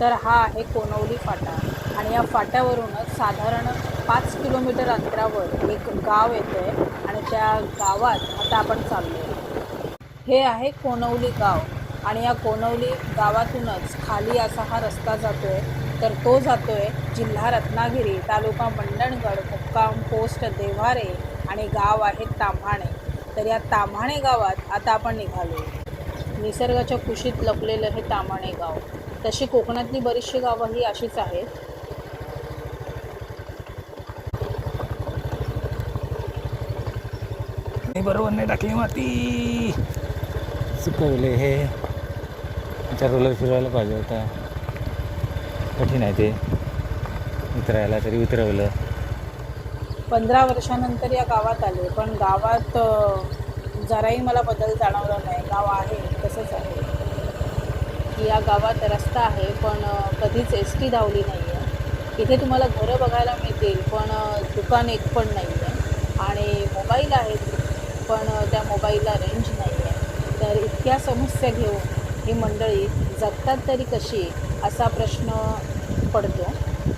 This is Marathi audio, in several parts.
तर हा आहे कोनवली फाटा. आणि या फाट्यावरूनच साधारण पाच किलोमीटर अंतरावर एक गाव येतं आहे आणि त्या गावात आता आपण चाललो आहे हे आहे कोनवली गाव. आणि या कोनवली गावातूनच खाली असा हा रस्ता जातो आहे तर तो जातो आहे जिल्हा रत्नागिरी तालुका मंडणगड मुक्काम पोस्ट देव्हारे आणि गाव आहे ताम्हाणे. तर या ताम्हाणे गावात आता आपण निघालो निसर्गाच्या कुशीत लपलेलं हे ताम्हाणे गाव. तशी कोकणातली बरीचशी गावं ही अशीच आहेत. नाही बरोबर नाही टाकली माती. सुकवले हे. आमच्या रोलर फिरवायला पाहिजे होता. कठीण आहे ते. उतरायला तरी उतरवलं. पंधरा वर्षानंतर या गावात आले पण गावात जराही मला बदल जाणवला नाही. गाव आहे तसंच आहे. की या गावात रस्ता आहे पण कधीच एस टी धावली नाही आहे इथे तुम्हाला घरं बघायला मिळतील पण दुकान एक पण नाही आहे आणि मोबाईल आहेत पण त्या मोबाईलला रेंज नाही आहे तर इतक्या समस्या घेऊन ही मंडळी जगतात तरी कशी असा प्रश्न पडतो.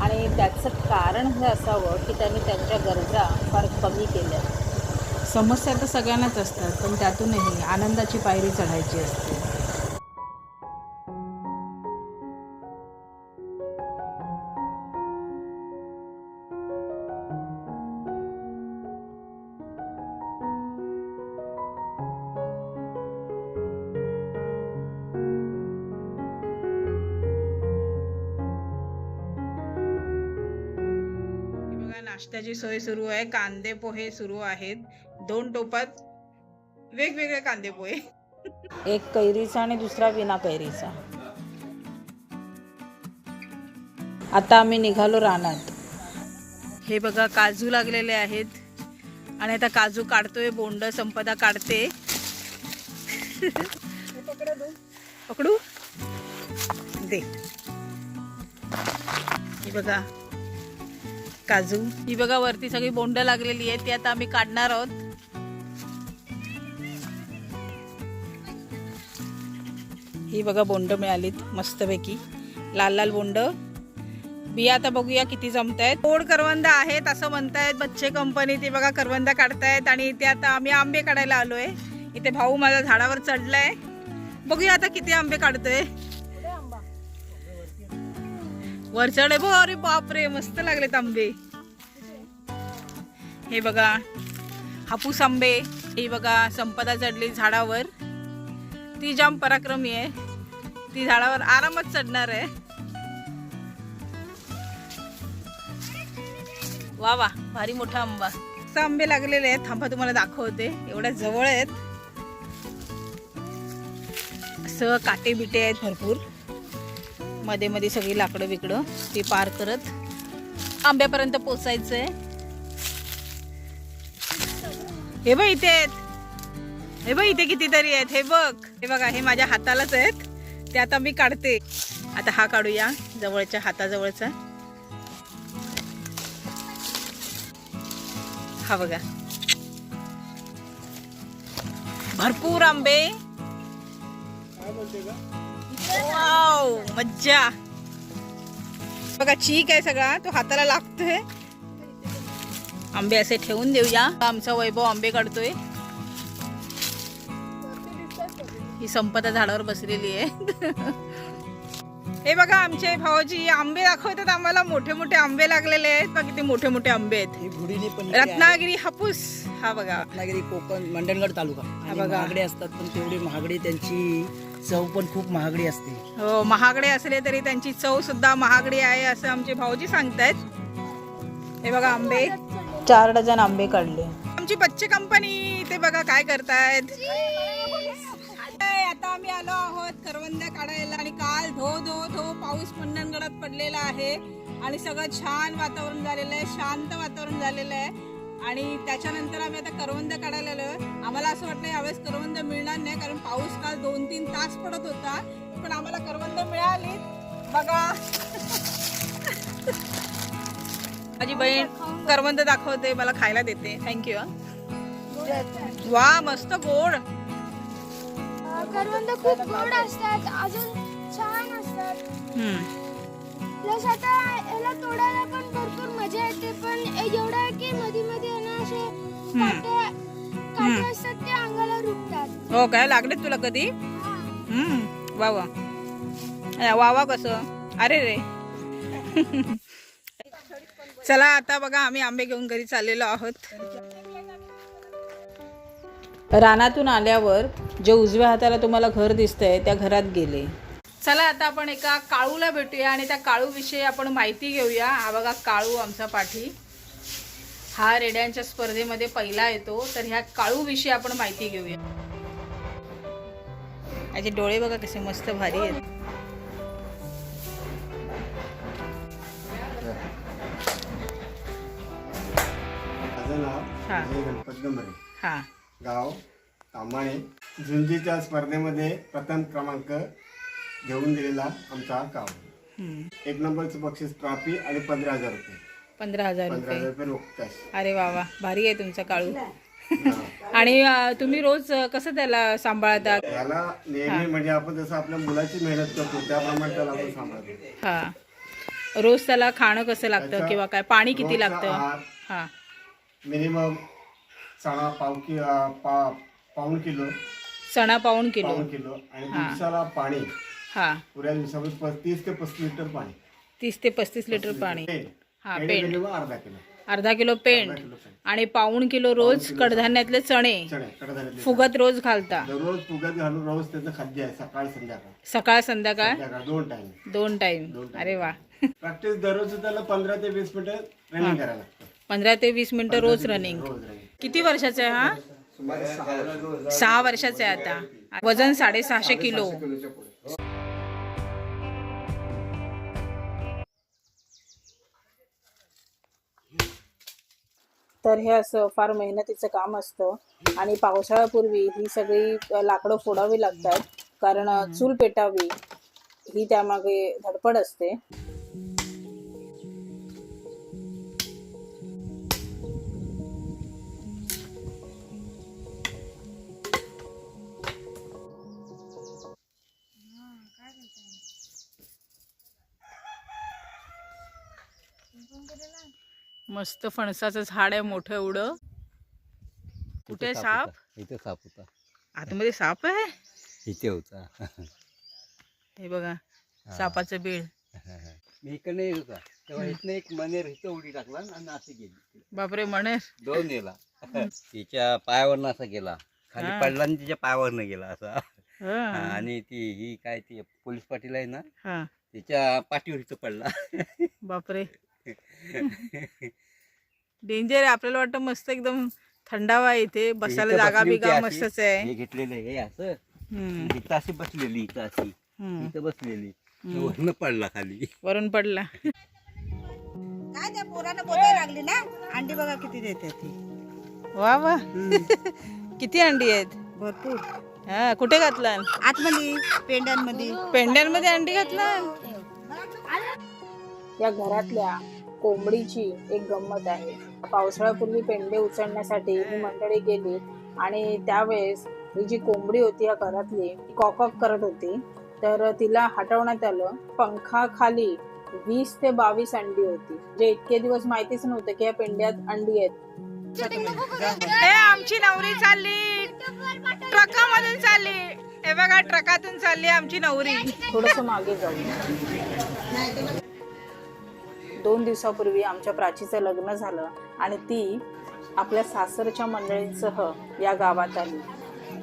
आणि त्याचं कारण हे असावं की त्यांनी त्यांच्या गरजा फार कमी केल्या. समस्या तर सगळ्यांनाच असतात पण त्यातूनही आनंदाची पायरी चढायची असते. नाश्त्याची सोय सुरू आहे. कांदे पोहे सुरू आहेत. दोन टोपात वेगवेगळे कांदे पोहे. एक कैरीचा आणि दुसरा विना कैरीचा. आता आम्ही निघालो रानात. हे बघा काजू लागलेले आहेत. आणि आता काजू काढतोय. बोंड संपदा काढते. पकडू? दे. ही बघा काजू. ही बघा वरती सगळी बोंड लागलेली आहे ती आता आम्ही काढणार आहोत. ही बघा बोंड मिळालीत मस्तपैकी. लाल लाल बोंड. बिया आता बघूया किती जमत आहेत गोड करवंद आहेत असं म्हणतायत बच्चे कंपनी ते बघा करवंद काढतायत आणि इथे आता आम्ही आंबे काढायला आलोय. इथे भाऊ माझा झाडावर चढलाय. बघूया आता किती आंबे काढतोय. वर चढे अरे बापरे मस्त लागलेत आंबे हे बघा हापूस आंबे हे बघा संपदा चढली झाडावर. ती जाम पराक्रमी आहे. ती झाडावर आरामात चढणार आहे. वा वा भारी मोठा आंबा. आंबे लागलेले आहेत. थांबा तुम्हाला दाखवते. एवढ्या जवळ आहेत. असं काटे बिटे आहेत भरपूर. मध्ये मध्ये सगळी लाकडं बिकडं ती पार करत आंब्यापर्यंत पोचायचंय. हे बघ इथे आहेत. हे बघ इथे कितीतरी आहेत. हे बघ. हे बघा हे माझ्या हातालाच आहेत. ते आता मी काढते. आता हा काढूया जवळच्या हाताजवळचा. हा बघा. भरपूर आंबे. वाव मज्जा. बघा चीक आहे सगळा. तो हाताला लागतोय. आंबे असे ठेवून देऊया. आमचा वैभव आंबे काढतोय. ही संपदा झाडावर बसलेली आहे. हे बघा आमचे भाऊजी आंबे दाखवतात. आम्हाला मोठे मोठे आंबे लागलेले आहेत. बघा किती मोठे मोठे आंबे आहेत. ही. रत्नागिरी हापूस. हा बघा. रत्नागिरी कोकण मंडणगड तालुका. आणि बघा. महागडे असतात पण तेवढी महागडी त्यांची चव पण खूप महागडी असते. हो महागडे असले तरी त्यांची चव सुद्धा महागडी आहे असं आमचे भाऊजी सांगतायत. हे बघा आंबे. चार डझन आंबे काढले. आमची बच्चे कंपनी ते बघा काय करतायत. आता आम्ही आलो आहोत करवंद काढायला आणि काल धो धो धो पाऊस मंडणगडात पडलेला आहे. आणि सगळं छान वातावरण झालेलं आहे शांत वातावरण झालेलं आहे. आणि त्याच्यानंतर आम्ही आता करवंद काढायला आलो आम्हाला असं वाटलं यावेळेस करवंद मिळणार नाही कारण पाऊस काल दोन तीन तास पडत होता. पण आम्हाला करवंद मिळाली. बघा. माझी बहीण करवंद दाखवते मला खायला देते. थँक्यू वा मस्त गोड. करवंद खूप गोड असतात अजून छान असतात. प्लस आता हो काय? लागले तुला कधी? हम्म. वा वा. वा वा कसं? अरे रे. चला आता बघा आम्ही आंबे घेऊन घरी चाललेलो आहोत. रानातून आल्यावर जे उजव्या हाताला तुम्हाला घर दिसतंय त्या घरात गेले. चला आता आपण एका काळूला भेटूया आणि त्या काळूविषयी आपण माहिती घेऊया. हा बघा काळू आमचा पाठी. हा रेड्यांच्या स्पर्धेमध्ये पहिला येतो. तर ह्या काळूविषयी आपण माहिती घेऊया. याचे डोळे बघा कसे मस्त भारी आहेत. हा. गाव तामाणे झुंजीच्या स्पर्धेमध्ये प्रथम क्रमांक घेऊन दिलेला आमचा गाव. एक नंबरचं बक्षीस ट्रॉफी आणि पंधरा हजार रुपये. पंधरा हजार पंधरा हजार रुपये रुपये रोख कॅश अरे वा वा. भारी आहे तुमचा काळू. आणि अं, तुम्ही रोज अं, कसं त्याला सांभाळता? याला नेहमी म्हणजे आपण जसं आपल्या मुलाची मेहनत करतो त्याप्रमाणे त्याला आपण सांभाळतो. हा. रोज त्याला खाणं कसं लागतं त्याचा किंवा काय? पाणी किती रोजचा लागतं? आहार हा. मिनिमम चणा पाव कि अं, पा पाऊण किलो. चणा पाऊण किलो. पाऊण किलो. आणि दिवसाला पाणी. हा. पुऱ्या दिवसामध्ये पस्तीस ते पस्तीस लिटर पाणी. तीस ते पस्तीस लिटर पाणी. हा पेंड. अर्धा किलो. अर्धा किलो पेंड. अर्धा किलो पेंड. आणि पाऊण किलो रोज कडधान्यातले चणे. चणे कडधान्यातले फुगत रोज घालता. दररोज फुगत घालून रोज त्याचं खाद्य आहे सकाळ संध्याकाळ. सकाळ संध्याकाळ? संध्याकाळ दोन टाइम दोन टाइम अरे वा. प्रॅक्टिस दररोज त्याला पंधरा ते वीस मिनिटं रनिंग करायला लागतं. पंधरा ते वीस मिनिटं रोज रनिंग रोज रनिंग किती वर्षाचा आहे हा? सहा सहा वर्षाचा आहे आता. वजन साडेसहाशे किलो. किलोच्या पुढे. तर हे असं फार मेहनतीचं काम असतं. आणि पावसाळ्यापूर्वी ही सगळी लाकडं फोडावी लागतात. कारण चूल पेटावी ही त्यामागे धडपड असते. मस्त फणसाचं झाड आहे मोठं एवढं. कुठे साप इथे साप होता. आतमध्ये साप आहे? इथे होता. हे बघा सापाचं बीळ. मी इकडे येत होता. तेव्हा इथनं एक मनेर इथं उडी टाकला आणि असं गेली. बापरे म्हणे दोन गेला. तिच्या पायावरनं असा गेला. खाली. पडला आणि तिच्या पायावरनं गेला असा. आणि ती ही काय ती पोलीस पाटील आहे ना तिच्या पाठीवर इथं पडला. बापरे. डेंजर आहे. आपल्याला वाटतं मस्त एकदम थंडावा आहे इथे. बसायला जागा बिगा. मस्तच आहे. हे घेतलेलं हे असं. हम्म, इथं अशी बसलेली इथं अशी. हम्म. इथं बसलेली. वरनं पडला खाली. वरून पडला. काय त्या पोरानं बोलायला लागली ना? अंडी बघा किती देते ती. वा वा. किती अंडी आहेत? भरपूर. हा कुठे घातला आतमध्ये पेंड्यांमध्ये. पेंड्यांमध्ये अंडी घातला या घरातल्या कोंबडीची एक गंमत आहे. पावसाळ्यापूर्वी पेंडे उचलण्यासाठी ही मंडळी गेली आणि त्यावेळेस ही जी कोंबडी होती या घरातली ती कॉकॉक करत होती. तर तिला हटवण्यात आलं. पंखाखाली वीस ते बावीस अंडी होती. जे इतके दिवस माहितीच नव्हतं की या पेंड्यात अंडी आहेत. आमची नवरी चालली. ट्रकामधून चालली. हे बघा ट्रकातून चालली आमची नवरी. थोडस मागे जाऊ. दोन दिवसापूर्वी आमच्या प्राचीचं लग्न झालं आणि ती आपल्या सासरच्या मंडळींसह या गावात आली.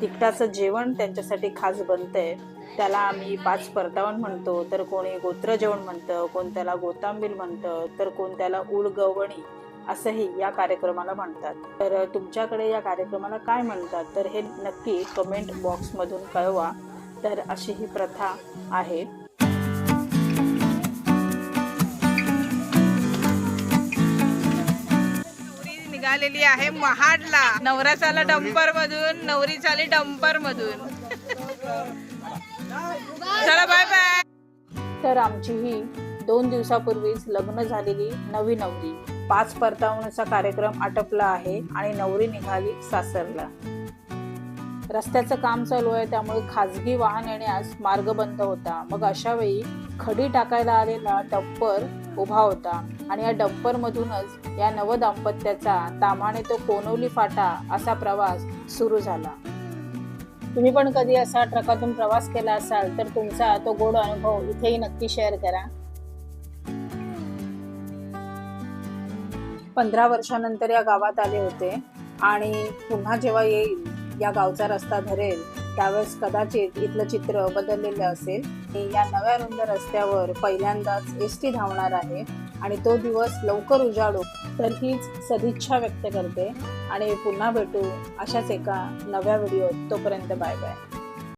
तिकटाचं जेवण त्यांच्यासाठी खास बनतंय. त्याला आम्ही पाच परतावण म्हणतो तर कोणी गोत्र जेवण म्हणतं कोण त्याला गोतांबील म्हणतं तर कोण त्याला उलगवणी असंही या कार्यक्रमाला म्हणतात. तर तुमच्याकडे या कार्यक्रमाला काय म्हणतात? तर हे नक्की कमेंट बॉक्समधून कळवा. तर अशी ही प्रथा आहे. निघालेली आहे महाडला. नवरा चाला डंपर मधून नवरी चाली डंपर मधून. चला बाय बाय तर आमची ही दोन दिवसापूर्वीच लग्न झालेली नवी नवरी. पाच परतावण्याचा कार्यक्रम आटपला आहे आणि नवरी निघाली सासरला. रस्त्याचं काम चालू आहे त्यामुळे खाजगी वाहन येण्यास मार्ग बंद होता. मग अशा वेळी खडी टाकायला आलेला डंपर उभा होता आणि या डंपर मधूनच या नवदाम्पत्याचा तामाने तो कोनवली फाटा असा प्रवास सुरू झाला. तुम्ही पण कधी असा ट्रकातून प्रवास केला असाल तर तुमचा तो गोड अनुभव इथेही नक्की शेअर करा. पंधरा वर्षानंतर या गावात आले होते आणि पुन्हा जेव्हा येईल या गावचा रस्ता धरेल त्यावेळेस कदाचित इथलं चित्र बदललेलं असेल. या नव्या रुंद रस्त्यावर पहिल्यांदाच एस टी धावणार आहे आणि तो दिवस लवकर उजाडो तर हीच सदिच्छा व्यक्त करते. आणि पुन्हा भेटू अशाच एका नव्या व्हिडिओत. तोपर्यंत बाय बाय.